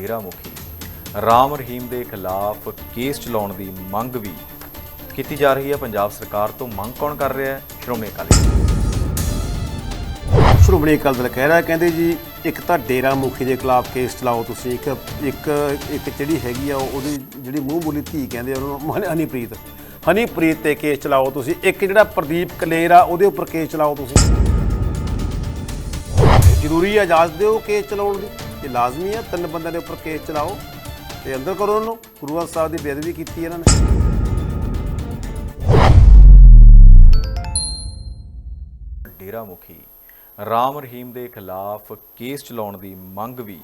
ਡੇਰਾ ਮੁਖੀ ਰਾਮ ਰਹੀਮ ਦੇ ਖਿਲਾਫ ਕੇਸ ਚਲਾਉਣ ਦੀ ਮੰਗ ਵੀ ਕੀਤੀ ਜਾ ਰਹੀ ਹੈ। ਪੰਜਾਬ ਸਰਕਾਰ ਤੋਂ ਮੰਗ ਕੌਣ ਕਰ ਰਿਹਾ ਹੈ? ਸ਼੍ਰੋਮਣੀ ਅਕਾਲੀ ਦਲ। ਸ਼੍ਰੋਮਣੀ ਅਕਾਲੀ ਦਲ ਕਹਿ ਰਿਹਾ ਕਹਿੰਦੇ ਜੀ, ਇੱਕ ਤਾਂ ਡੇਰਾ ਮੁਖੀ ਦੇ ਖਿਲਾਫ ਕੇਸ ਚਲਾਓ ਤੁਸੀਂ, ਇੱਕ ਇੱਕ ਇੱਕ ਜਿਹੜੀ ਹੈਗੀ ਆ ਉਹਦੀ ਜਿਹੜੀ ਮੂੰਹ ਬੋਲੀ ਧੀ ਕਹਿੰਦੇ ਉਹਨੂੰ ਹਨੀਪ੍ਰੀਤ। ਹਨੀਪ੍ਰੀਤ ਤੇ ਕੇਸ ਚਲਾਓ ਤੁਸੀਂ, ਇੱਕ ਜਿਹੜਾ ਪ੍ਰਦੀਪ ਕਲੇਰ ਆ ਉਹਦੇ ਉੱਪਰ ਕੇਸ ਚਲਾਓ ਤੁਸੀਂ। ਜ਼ਰੂਰੀ ਆ ਇਜਾਜ਼ਤ ਦਿਓ ਕੇਸ ਚਲਾਉਣ ਦੀ। ਇਹ ਲਾਜ਼ਮੀ ਹੈ ਤਿੰਨ ਬੰਦਿਆਂ ਦੇ ਉੱਪਰ ਕੇਸ ਚਲਾਓ ਤੇ ਅੰਦਰ ਕਰੋ ਉਹਨੂੰ। ਗੁਰੂ ਗ੍ਰੰਥ ਸਾਹਿਬ ਦੀ ਬੇਅਦਬੀ ਕੀਤੀ ਇਹਨਾਂ ਨੇ। ਡੇਰਾ ਮੁਖੀ ਰਾਮ ਰਹੀਮ ਦੇ ਖਿਲਾਫ ਕੇਸ ਚਲਾਉਣ ਦੀ ਮੰਗ ਵੀ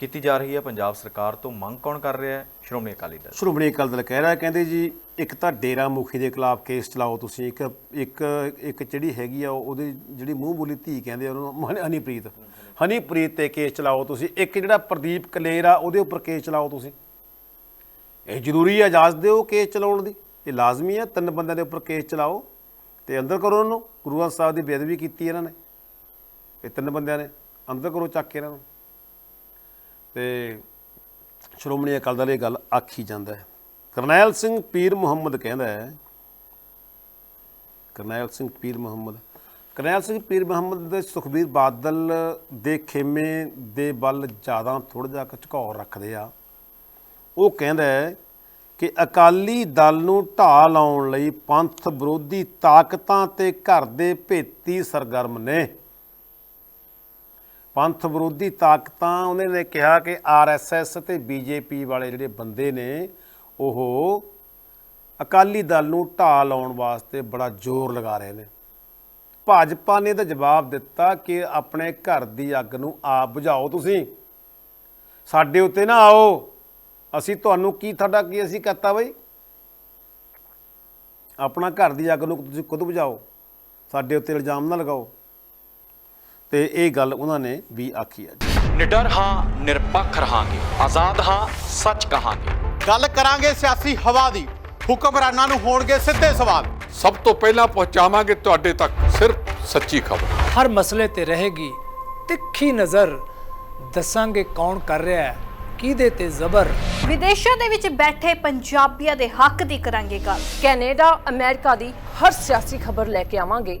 ਕੀਤੀ ਜਾ ਰਹੀ ਹੈ। ਪੰਜਾਬ ਸਰਕਾਰ ਤੋਂ ਮੰਗ ਕੌਣ ਕਰ ਰਿਹਾ ਹੈ? ਸ਼੍ਰੋਮਣੀ ਅਕਾਲੀ ਦਲ। ਸ਼੍ਰੋਮਣੀ ਅਕਾਲੀ ਦਲ ਕਹਿ ਰਿਹਾ ਕਹਿੰਦੇ ਜੀ, ਇੱਕ ਤਾਂ ਡੇਰਾ ਮੁਖੀ ਦੇ ਖਿਲਾਫ ਕੇਸ ਚਲਾਓ ਤੁਸੀਂ, ਇੱਕ ਇੱਕ ਇੱਕ ਜਿਹੜੀ ਹੈਗੀ ਆ, ਉਹਦੀ ਜਿਹੜੀ ਮੂੰਹ ਬੋਲੀ ਧੀ ਕਹਿੰਦੇ ਆ ਉਹਨੂੰ ਹਨੀਪ੍ਰੀਤ। ਹਨੀਪ੍ਰੀਤ ਤੇ ਕੇਸ ਚਲਾਓ ਤੁਸੀਂ, ਇੱਕ ਜਿਹੜਾ ਪ੍ਰਦੀਪ ਕਲੇਰ ਆ, ਉਹਦੇ ਉੱਪਰ ਕੇਸ ਚਲਾਓ ਤੁਸੀਂ। ਇਹ ਜ਼ਰੂਰੀ ਹੈ ਇਜਾਜ਼ਤ ਦਿਓ ਕੇਸ ਚਲਾਉਣ ਦੀ। ਇਹ ਲਾਜ਼ਮੀ ਆ, ਤਿੰਨ ਬੰਦਿਆਂ ਦੇ ਉੱਪਰ ਕੇਸ ਚਲਾਓ ਤੇ ਅੰਦਰ ਕਰੋ ਉਹਨੂੰ। ਗੁਰੂ ਗ੍ਰੰਥ ਸਾਹਿਬ ਦੀ ਬੇਅਦਬੀ ਕੀਤੀ ਇਹਨਾਂ ਨੇ। ਇਹ ਤਿੰਨ ਬੰਦਿਆਂ ਨੇ, ਅੰਦਰ ਕਰੋ ਚੱਕ ਕੇ ਇਹਨਾਂ ਨੂੰ। ਤੇ ਸ਼੍ਰੋਮਣੀ ਅਕਾਲੀ ਦਲ ਇਹ ਗੱਲ ਆਖੀ ਜਾਂਦਾ ਹੈ। ਕਰਨੈਲ ਸਿੰਘ ਪੀਰ ਮੁਹੰਮਦ ਕਹਿੰਦਾ ਹੈ, ਕਰਨੈਲ ਸਿੰਘ ਪੀਰ ਮੁਹੰਮਦ, ਕਰਨੈਲ ਸਿੰਘ ਪੀਰ ਮੁਹੰਮਦ ਦੇ ਸੁਖਬੀਰ ਬਾਦਲ ਦੇ ਖੇਮੇ ਦੇ ਵੱਲ ਜ਼ਿਆਦਾ ਥੋੜਾ ਜਿਹਾ ਕੁ ਰੱਖਦੇ ਆ। ਉਹ ਕਹਿੰਦਾ ਹੈ ਕਿ ਅਕਾਲੀ ਦਲ ਨੂੰ ਢਾਹ ਲਾਉਣ ਲਈ ਪੰਥ ਵਿਰੋਧੀ ਤਾਕਤਾਂ ਤੇ ਘਰ ਦੇ ਭੇਤੀ ਸਰਗਰਮ ਨੇ। ਪੰਥ ਵਿਰੋਧੀ ਤਾਕਤਾਂ, ਉਹਨੇ ਨੇ ਕਿਹਾ ਕਿ ਆਰਐਸਐਸ ਤੇ ਬੀਜੇਪੀ ਵਾਲੇ ਜਿਹੜੇ ਬੰਦੇ ਨੇ, ਉਹ ਅਕਾਲੀ ਦਲ ਨੂੰ ਢਾਹ ਲਾਉਣ ਵਾਸਤੇ ਬੜਾ ਜ਼ੋਰ ਲਗਾ ਰਹੇ ਨੇ। ਭਾਜਪਾ ਨੇ ਤਾਂ ਜਵਾਬ ਦਿੱਤਾ ਕਿ ਆਪਣੇ ਘਰ ਦੀ ਅੱਗ ਨੂੰ ਆਪ ਬੁਝਾਓ ਤੁਸੀਂ। ਸਾਡੇ ਉੱਤੇ ਨਾ ਆਓ। ਅਸੀਂ ਤੁਹਾਨੂੰ ਕੀ, ਤੁਹਾਡਾ ਕੀ ਅਸੀਂ ਕਰਤਾ ਬਈ? ਆਪਣਾ ਘਰ ਦੀ ਅੱਗ ਨੂੰ ਤੁਸੀਂ ਖੁਦ ਬੁਝਾਓ। ਸਾਡੇ ਉੱਤੇ ਇਲਜ਼ਾਮ ਨਾ ਲਗਾਓ। ਤੇ ਇਹ ਗੱਲ ਉਹਨਾਂ ਨੇ ਵੀ ਆਖੀ ਹੈ ਨਿਡਰ ਹਾਂ ਨਿਰਪੱਖ ਰਹਾਂਗੇ। ਆਜ਼ਾਦ ਹਾਂ ਸੱਚ ਕਹਾਂਗੇ। ਗੱਲ ਕਰਾਂਗੇ ਸਿਆਸੀ ਹਵਾ ਦੀ। ਹੁਕਮਰਾਨਾਂ ਨੂੰ ਹੋਣਗੇ ਸਿੱਧੇ ਸਵਾਲ। ਸਭ ਤੋਂ ਪਹਿਲਾਂ ਪਹੁੰਚਾਵਾਂਗੇ ਤੁਹਾਡੇ ਤੱਕ ਸਿਰਫ ਸੱਚੀ ਖਬਰ। ਹਰ ਮਸਲੇ ਤੇ ਰਹੇਗੀ ਤਿੱਖੀ ਨਜ਼ਰ। ਦੱਸਾਂਗੇ ਕੌਣ ਕਰ ਰਿਹਾ ਹੈ ਕਿਹਦੇ ਤੇ ਜ਼ਬਰ। ਵਿਦੇਸ਼ਾਂ ਦੇ ਵਿੱਚ ਬੈਠੇ ਪੰਜਾਬੀਆਂ ਦੇ ਹੱਕ ਦੀ ਕਰਾਂਗੇ ਗੱਲ। ਕੈਨੇਡਾ ਅਮਰੀਕਾ ਦੀ ਹਰ ਸਿਆਸੀ ਖਬਰ ਲੈ ਕੇ ਆਵਾਂਗੇ।